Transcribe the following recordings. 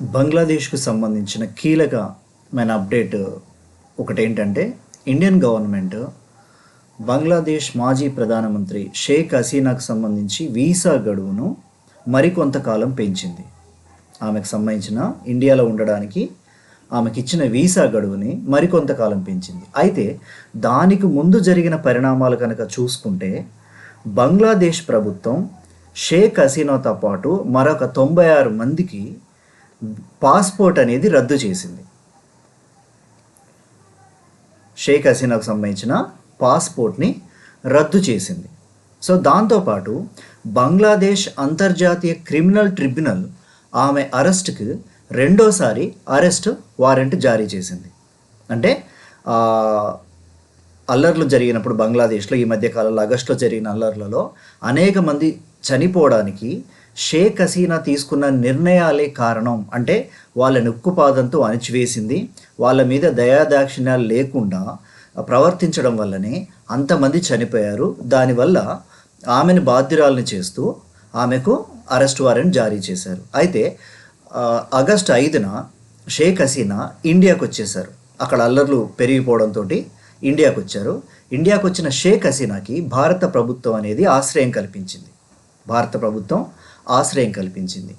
బంగ్లాదేశ్కు సంబంధించిన కీలకమైన అప్డేట్ ఒకటి ఏంటంటే ఇండియన్ గవర్నమెంట్ బంగ్లాదేశ్ మాజీ ప్రధానమంత్రి షేక్ హసీనాకు సంబంధించి వీసా గడువును మరికొంతకాలం పెంచింది. ఆమెకు సంబంధించిన ఇండియాలో ఉండడానికి ఆమెకి ఇచ్చిన వీసా గడువుని మరికొంతకాలం పెంచింది. అయితే దానికి ముందు జరిగిన పరిణామాలు కనుక చూసుకుంటే బంగ్లాదేశ్ ప్రభుత్వం షేక్ హసీనాతో పాటు మరొక తొంభై ఆరు మందికి పాస్పోర్ట్ అనేది రద్దు చేసింది. షేక్ హసీనాకు సంబంధించిన పాస్పోర్ట్ని రద్దు చేసింది. సో దాంతోపాటు బంగ్లాదేశ్ అంతర్జాతీయ క్రిమినల్ ట్రిబ్యునల్ ఆమె అరెస్ట్కి రెండోసారి అరెస్ట్ వారెంట్ జారీ చేసింది. అంటే అల్లర్లు జరిగినప్పుడు బంగ్లాదేశ్లో ఈ మధ్యకాలంలో ఆగస్టులో జరిగిన అల్లర్లలో అనేక మంది చనిపోవడానికి షేక్ హసీనా తీసుకున్న నిర్ణయాలే కారణం. అంటే వాళ్ళ ఉక్కుపాదంతో అణిచివేసింది. వాళ్ళ మీద దయాదాక్షిణ్యాలు లేకుండా ప్రవర్తించడం వల్లనే అంతమంది చనిపోయారు. దానివల్ల ఆమెను బాధ్యురాలను చేస్తూ ఆమెకు అరెస్ట్ వారెంట్ జారీ చేశారు. అయితే ఆగస్ట్ ఆగస్టు ఐదున షేక్ హసీనా ఇండియాకు వచ్చేసారు అక్కడ అల్లర్లు పెరిగిపోవడంతో ఇండియాకు వచ్చారు ఇండియాకు వచ్చిన షేక్ హసీనాకి భారత ప్రభుత్వం అనేది ఆశ్రయం కల్పించింది. భారత ప్రభుత్వం ఆశ్రయం కల్పించింది.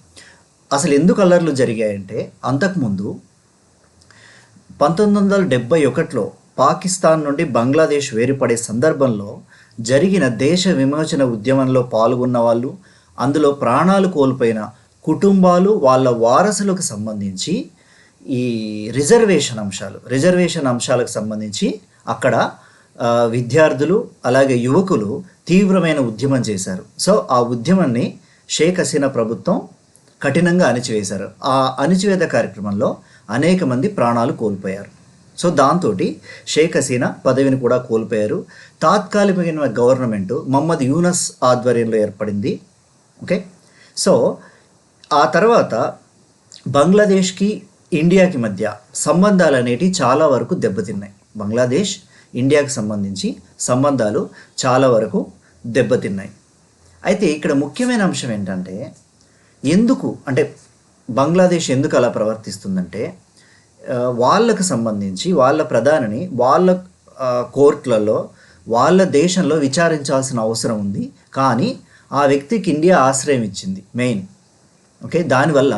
అసలు ఎందుకు అల్లర్లు జరిగాయంటే అంతకుముందు పంతొమ్మిది వందల డెబ్బై ఒకటిలో పాకిస్తాన్ నుండి బంగ్లాదేశ్ వేరుపడే సందర్భంలో జరిగిన దేశ విమోచన ఉద్యమంలో పాల్గొన్న వాళ్ళు అందులో ప్రాణాలు కోల్పోయిన కుటుంబాలు వాళ్ళ వారసులకు సంబంధించి ఈ రిజర్వేషన్ అంశాలు రిజర్వేషన్ అంశాలకు సంబంధించి అక్కడ విద్యార్థులు అలాగే యువకులు తీవ్రమైన ఉద్యమం చేశారు. సో ఆ ఉద్యమాన్ని షేక్ హసీనా ప్రభుత్వం కఠినంగా అణిచివేశారు. ఆ అణిచివేత కార్యక్రమంలో అనేక మంది ప్రాణాలు కోల్పోయారు. సో దాంతో షేక్ హసీనా పదవిని కూడా కోల్పోయారు. తాత్కాలికమైన గవర్నమెంట్ మహమ్మద్ యూనస్ ఆధ్వర్యంలో ఏర్పడింది. ఓకే? సో ఆ తర్వాత బంగ్లాదేశ్కి ఇండియాకి మధ్య సంబంధాలు అనేటివి చాలా వరకు దెబ్బతిన్నాయి. బంగ్లాదేశ్ ఇండియాకి సంబంధించి సంబంధాలు చాలా వరకు దెబ్బతిన్నాయి. అయితే ఇక్కడ ముఖ్యమైన అంశం ఏంటంటే ఎందుకు అంటే బంగ్లాదేశ్ ఎందుకు అలా ప్రవర్తిస్తుందంటే వాళ్ళకు సంబంధించి వాళ్ళ ప్రధానిని వాళ్ళ కోర్టులలో వాళ్ళ దేశంలో విచారించాల్సిన అవసరం ఉంది. కానీ ఆ వ్యక్తికి ఇండియా ఆశ్రయం ఇచ్చింది మెయిన్. ఓకే? దానివల్ల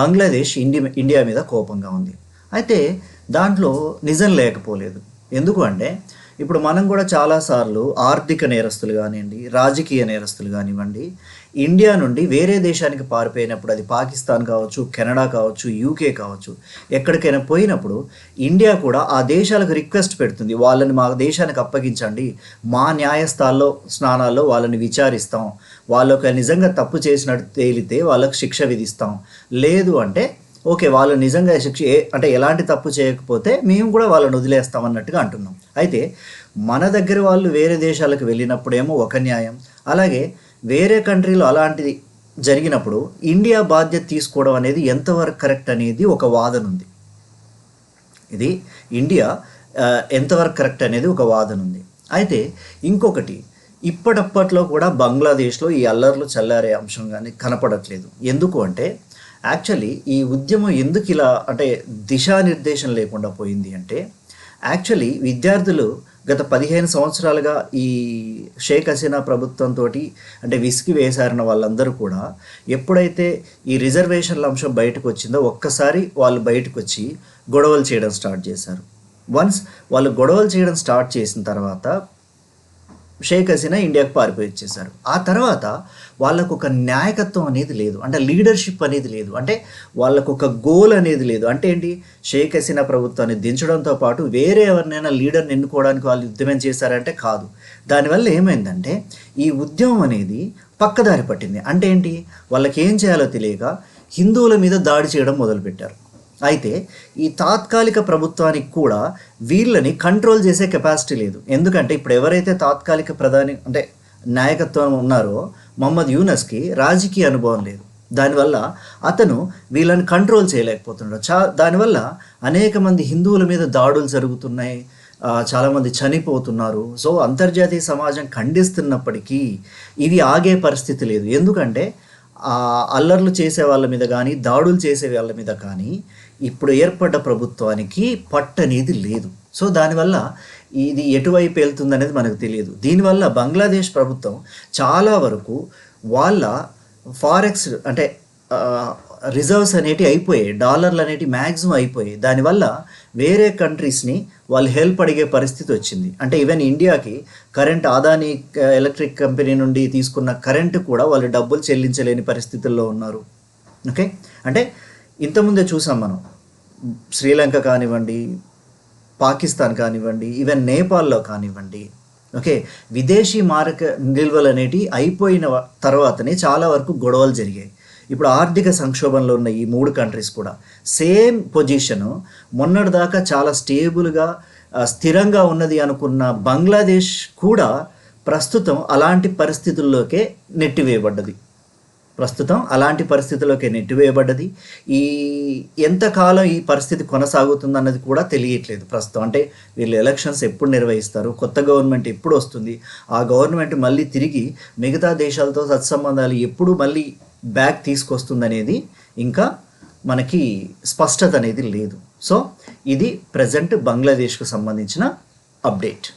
బంగ్లాదేశ్ ఇండి ఇండియా మీద కోపంగా ఉంది. అయితే దాంట్లో నిజం లేకపోలేదు. ఎందుకు అంటే ఇప్పుడు మనం కూడా చాలాసార్లు ఆర్థిక నేరస్తులు కానివ్వండి రాజకీయ నేరస్తులు కానివ్వండి ఇండియా నుండి వేరే దేశానికి పారిపోయినప్పుడు అది పాకిస్తాన్ కావచ్చు కెనడా కావచ్చు యూకే కావచ్చు ఎక్కడికైనా పోయినప్పుడు ఇండియా కూడా ఆ దేశాలకు రిక్వెస్ట్ పెడుతుంది వాళ్ళని మా దేశానికి అప్పగించండి మా న్యాయస్థాల్లో స్నానాల్లో వాళ్ళని విచారిస్తాం వాళ్ళొక నిజంగా తప్పు చేసినట్టు తేలితే వాళ్ళకు శిక్ష విధిస్తాం. లేదు అంటే ఓకే వాళ్ళు నిజంగా శిక్ష అంటే ఎలాంటి తప్పు చేయకపోతే మేము కూడా వాళ్ళని వదిలేస్తాం అన్నట్టుగా అంటున్నాం. అయితే మన దగ్గర వాళ్ళు వేరే దేశాలకు వెళ్ళినప్పుడేమో ఒక న్యాయం. అలాగే వేరే కంట్రీలో అలాంటిది జరిగినప్పుడు ఇండియా బాధ్యత తీసుకోవడం అనేది ఎంతవరకు కరెక్ట్ అనేది ఒక వాదన ఉంది. ఇది ఇండియా ఎంతవరకు కరెక్ట్ అనేది ఒక వాదన ఉంది. అయితే ఇంకొకటి ఇప్పటప్పట్లో కూడా బంగ్లాదేశ్లో ఈ అల్లర్లు చల్లారే అంశం కానీ కనపడట్లేదు. ఎందుకు అంటే యాక్చువల్లీ ఈ ఉద్యమం ఎందుకు ఇలా అంటే దిశానిర్దేశం లేకుండా పోయింది అంటే యాక్చువల్లీ విద్యార్థులు గత పదిహేను సంవత్సరాలుగా ఈ షేక్ హసీనా ప్రభుత్వంతో అంటే విసిగి వేసారిన వాళ్ళందరూ కూడా ఎప్పుడైతే ఈ రిజర్వేషన్ల అంశం బయటకు వచ్చిందో ఒక్కసారి వాళ్ళు బయటకు వచ్చి గొడవలు చేయడం స్టార్ట్ చేశారు. వన్స్ వాళ్ళు గొడవలు చేయడం స్టార్ట్ చేసిన తర్వాత షేక్ హసీనా ఇండియాకు పారిపోయి వచ్చేసారు. ఆ తర్వాత వాళ్ళకు ఒక నాయకత్వం అనేది లేదు. అంటే లీడర్షిప్ అనేది లేదు. అంటే వాళ్ళకు ఒక గోల్ అనేది లేదు. అంటే ఏంటి? షేక్ హసీనా ప్రభుత్వాన్ని దించడంతో పాటు వేరే ఎవరినైనా లీడర్ని ఎన్నుకోవడానికి వాళ్ళు ఉద్యమం చేశారంటే కాదు. దానివల్ల ఏమైందంటే ఈ ఉద్యమం అనేది పక్కదారి పట్టింది. అంటే ఏంటి? వాళ్ళకి ఏం చేయాలో తెలియక హిందువుల మీద దాడి చేయడం మొదలుపెట్టారు. అయితే ఈ తాత్కాలిక ప్రభుత్వానికి కూడా వీళ్ళని కంట్రోల్ చేసే కెపాసిటీ లేదు. ఎందుకంటే ఇప్పుడు ఎవరైతే తాత్కాలిక ప్రధాని అంటే నాయకత్వం ఉన్నారో మహమ్మద్ యూనస్కి రాజకీయ అనుభవం లేదు. దానివల్ల అతను వీళ్ళని కంట్రోల్ చేయలేకపోతున్నాడు. చా దానివల్ల అనేక మంది హిందువుల మీద దాడులు జరుగుతున్నాయి. చాలామంది చనిపోతున్నారు. సో అంతర్జాతీయ సమాజం ఖండిస్తున్నప్పటికీ ఇది ఆగే పరిస్థితి లేదు. ఎందుకంటే అల్లర్లు చేసే వాళ్ళ మీద కానీ దాడులు చేసే వాళ్ళ మీద కానీ ఇప్పుడు ఏర్పడ్డ ప్రభుత్వానికి పట్టనేది లేదు. సో దానివల్ల ఇది ఎటువైపు వెళ్తుంది అనేది మనకు తెలియదు. దీనివల్ల బంగ్లాదేశ్ ప్రభుత్వం చాలా వరకు వాళ్ళ ఫారెక్స్ అంటే రిజర్వ్స్ అనేటివి అయిపోయాయి. డాలర్లు అనేటివి మ్యాక్సిమం అయిపోయాయి. దానివల్ల వేరే కంట్రీస్ని వాళ్ళు హెల్ప్ అడిగే పరిస్థితి వచ్చింది. అంటే ఈవెన్ ఇండియాకి కరెంట్ ఆదాని ఎలక్ట్రిక్ కంపెనీ నుండి తీసుకున్న కరెంటు కూడా వాళ్ళు డబ్బులు చెల్లించలేని పరిస్థితుల్లో ఉన్నారు. ఓకే? అంటే ఇంతకుముందే చూసాం మనం. శ్రీలంక కానివ్వండి పాకిస్తాన్ కానివ్వండి ఈవెన్ నేపాల్లో కానివ్వండి. ఓకే? విదేశీ మారక నిల్వలు అనేటివి అయిపోయిన తర్వాతనే చాలా వరకు గొడవలు జరిగాయి. ఇప్పుడు ఆర్థిక సంక్షోభంలో ఉన్న ఈ మూడు కంట్రీస్ కూడా సేమ్ పొజిషను మొన్నటిదాకా చాలా స్టేబుల్గా స్థిరంగా ఉన్నది అనుకున్న బంగ్లాదేశ్ కూడా ప్రస్తుతం అలాంటి పరిస్థితుల్లోకే నెట్టివేయబడ్డది. ప్రస్తుతం అలాంటి పరిస్థితుల్లోకి నెట్టివేయబడ్డది. ఈ ఎంతకాలం ఈ పరిస్థితి కొనసాగుతుంది అన్నది కూడా తెలియట్లేదు ప్రస్తుతం. అంటే వీళ్ళు ఎలక్షన్స్ ఎప్పుడు నిర్వహిస్తారు కొత్త గవర్నమెంట్ ఎప్పుడు వస్తుంది ఆ గవర్నమెంట్ మళ్ళీ తిరిగి మిగతా దేశాలతో సత్సంబంధాలు ఎప్పుడు మళ్ళీ బ్యాక్ తీసుకొస్తుందనేది ఇంకా మనకి స్పష్టత అనేది లేదు. సో ఇది ప్రజెంట్ బంగ్లాదేశ్కు సంబంధించిన అప్డేట్.